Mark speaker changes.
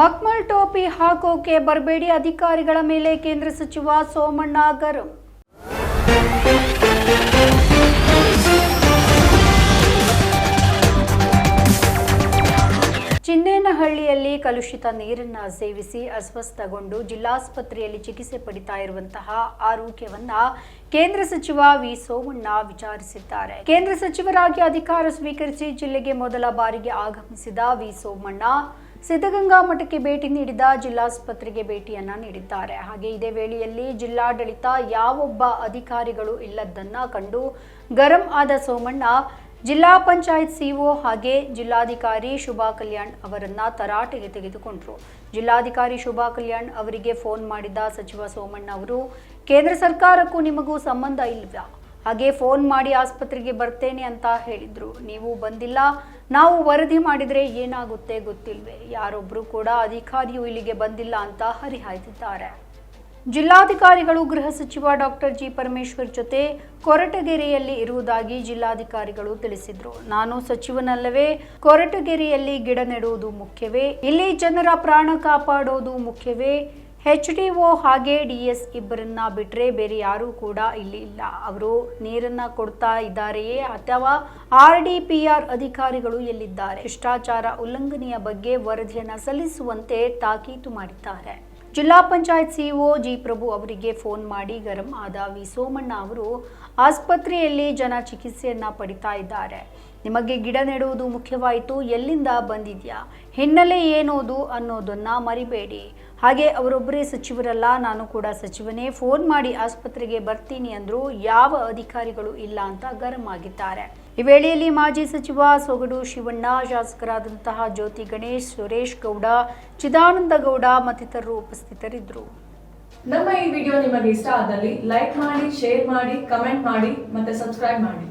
Speaker 1: ಮಕ್ಮಲ್ ಟೋಪಿ ಹಾಕೋಕೆ ಬರಬೇಡಿ ಅಧಿಕಾರಿಗಳ ಮೇಲೆ ಕೇಂದ್ರ ಸಚಿವ ಸೋಮಣ್ಣ ಗರಂ. ಚಿನ್ನೇನಹಳ್ಳಿಯಲ್ಲಿ ಕಲುಷಿತ ನೀರನ್ನ ಸೇವಿಸಿ ಅಸ್ವಸ್ಥಗೊಂಡು ಜಿಲ್ಲಾಸ್ಪತ್ರೆಯಲ್ಲಿ ಚಿಕಿತ್ಸೆ ಪಡಿತಾ ಇರುವಂತಹ ಆರೋಗ್ಯವನ್ನ ಕೇಂದ್ರ ಸಚಿವ ವಿ ಸೋಮಣ್ಣ ವಿಚಾರಿಸಿದ್ದಾರೆ. ಕೇಂದ್ರ ಸಚಿವರಾಗಿ ಅಧಿಕಾರ ಸ್ವೀಕರಿಸಿ ಜಿಲ್ಲೆಗೆ ಮೊದಲ ಬಾರಿಗೆ ಆಗಮಿಸಿದ ವಿ ಸೋಮಣ್ಣ ಸಿದ್ಧಗಂಗಾ ಮಠಕ್ಕೆ ಭೇಟಿ ನೀಡಿದ ಜಿಲ್ಲಾಸ್ಪತ್ರೆಗೆ ಭೇಟಿಯನ್ನ ನೀಡಿದ್ದಾರೆ. ಹಾಗೆ ಇದೇ ವೇಳೆಯಲ್ಲಿ ಜಿಲ್ಲಾಡಳಿತ ಯಾವೊಬ್ಬ ಅಧಿಕಾರಿಗಳು ಇಲ್ಲದನ್ನ ಕಂಡು ಗರಂ ಆದ ಸೋಮಣ್ಣ, ಜಿಲ್ಲಾ ಪಂಚಾಯತ್ ಸಿಒ ಹಾಗೆ ಜಿಲ್ಲಾಧಿಕಾರಿ ಶುಭಾ ಕಲ್ಯಾಣ್ ಅವರನ್ನ ತರಾಟೆಗೆ ತೆಗೆದುಕೊಂಡರು. ಜಿಲ್ಲಾಧಿಕಾರಿ ಶುಭಾ ಕಲ್ಯಾಣ್ ಅವರಿಗೆ ಫೋನ್ ಮಾಡಿದ ಸಚಿವ ಸೋಮಣ್ಣ ಅವರು, ಕೇಂದ್ರ ಸರ್ಕಾರಕ್ಕೂ ನಿಮಗೂ ಸಂಬಂಧ ಇಲ್ವಾ? ಹಾಗೆ ಫೋನ್ ಮಾಡಿ ಆಸ್ಪತ್ರೆಗೆ ಬರ್ತೇನೆ ಅಂತ ಹೇಳಿದ್ರು. ನೀವು ಬಂದಿಲ್ಲ. ನಾವು ವರದಿ ಮಾಡಿದ್ರೆ ಏನಾಗುತ್ತೆ ಗೊತ್ತಿಲ್ವೇ. ಯಾರೊಬ್ಬರು ಕೂಡ ಅಧಿಕಾರಿಯು ಇಲ್ಲಿಗೆ ಬಂದಿಲ್ಲ ಅಂತ ಹರಿಹಾಯ್ದಿದ್ದಾರೆ. ಜಿಲ್ಲಾಧಿಕಾರಿಗಳು, ಗೃಹ ಸಚಿವ ಡಾಕ್ಟರ್ ಜಿ. ಪರಮೇಶ್ವರ್ ಜೊತೆ ಕೊರಟಗೆರೆಯಲ್ಲಿ ಇರುವುದಾಗಿ ಜಿಲ್ಲಾಧಿಕಾರಿಗಳು ತಿಳಿಸಿದ್ರು. ನಾನು ಸಚಿವನಲ್ಲವೇ. ಕೊರಟಗೆರೆಯಲ್ಲಿ ಗಿಡ ನೆಡುವುದು ಮುಖ್ಯವೇ. ಇಲ್ಲಿ ಜನರ ಪ್ರಾಣ ಕಾಪಾಡೋದು ಮುಖ್ಯವೇ. ಎಚ್ ಡಿ ಒ ಹಾಗೆ ಡಿ ಎಸ್ ಇಬ್ಬರನ್ನ ಬಿಟ್ಟರೆ ಬೇರೆ ಯಾರೂ ಕೂಡ ಇಲ್ಲಿ ಇಲ್ಲ. ಅವರು ನೀರನ್ನ ಕೊಡ್ತಾ ಇದ್ದಾರೆಯೇ ಅಥವಾ ಆರ್ ಡಿ ಪಿ ಆರ್ ಅಧಿಕಾರಿಗಳು ಎಲ್ಲಿದ್ದಾರೆ? ಶಿಷ್ಟಾಚಾರ ಉಲ್ಲಂಘನೆಯ ಬಗ್ಗೆ ವರದಿಯನ್ನು ಸಲ್ಲಿಸುವಂತೆ ತಾಕೀತು ಮಾಡಿದ್ದಾರೆ. ಜಿಲ್ಲಾ ಪಂಚಾಯತ್ ಸಿಇಒ ಜಿ ಪ್ರಭು ಅವರಿಗೆ ಫೋನ್ ಮಾಡಿ ಗರಂ ಆದ ವಿ ಸೋಮಣ್ಣ ಅವರು ಆಸ್ಪತ್ರೆಯಲ್ಲಿ ಜನ ಚಿಕಿತ್ಸೆಯನ್ನ ಪಡಿತಾ ಇದ್ದಾರೆ. ನಿಮಗೆ ಗಿಡ ನೆಡುವುದು ಮುಖ್ಯವಾಯಿತು, ಎಲ್ಲಿಂದ ಬಂದಿದ್ಯಾ? ಹಿನ್ನೆಲೆ ಏನೋದು ಅನ್ನೋದನ್ನ ಮರಿಬೇಡಿ. ಹಾಗೆ ಅವರೊಬ್ಬರೇ ಸಚಿವರಲ್ಲ, ನಾನು ಕೂಡ ಸಚಿವನೇ. ಫೋನ್ ಮಾಡಿ ಆಸ್ಪತ್ರೆಗೆ ಬರ್ತೀನಿ ಅಂದ್ರು ಯಾವ ಅಧಿಕಾರಿಗಳು ಇಲ್ಲ ಅಂತ ಗರಂ ಆಗಿದ್ದಾರೆ. ಈ ವೇಳೆಯಲ್ಲಿ ಮಾಜಿ ಸಚಿವ ಸೊಗಡು ಶಿವಣ್ಣ, ಶಾಸಕರಾದಂತಹ ಜ್ಯೋತಿ ಗಣೇಶ್, ಸುರೇಶ್ ಗೌಡ, ಚಿದಾನಂದ ಗೌಡ ಮತ್ತಿತರರು ಉಪಸ್ಥಿತರಿದ್ದರು.
Speaker 2: ನಮ್ಮ ಈ ವಿಡಿಯೋ ನಿಮಗೆ ಇಷ್ಟ ಆದಲ್ಲಿ ಲೈಕ್ ಮಾಡಿ, ಶೇರ್ ಮಾಡಿ, ಕಮೆಂಟ್ ಮಾಡಿ ಮತ್ತೆ ಸಬ್ಸ್ಕ್ರೈಬ್ ಮಾಡಿ.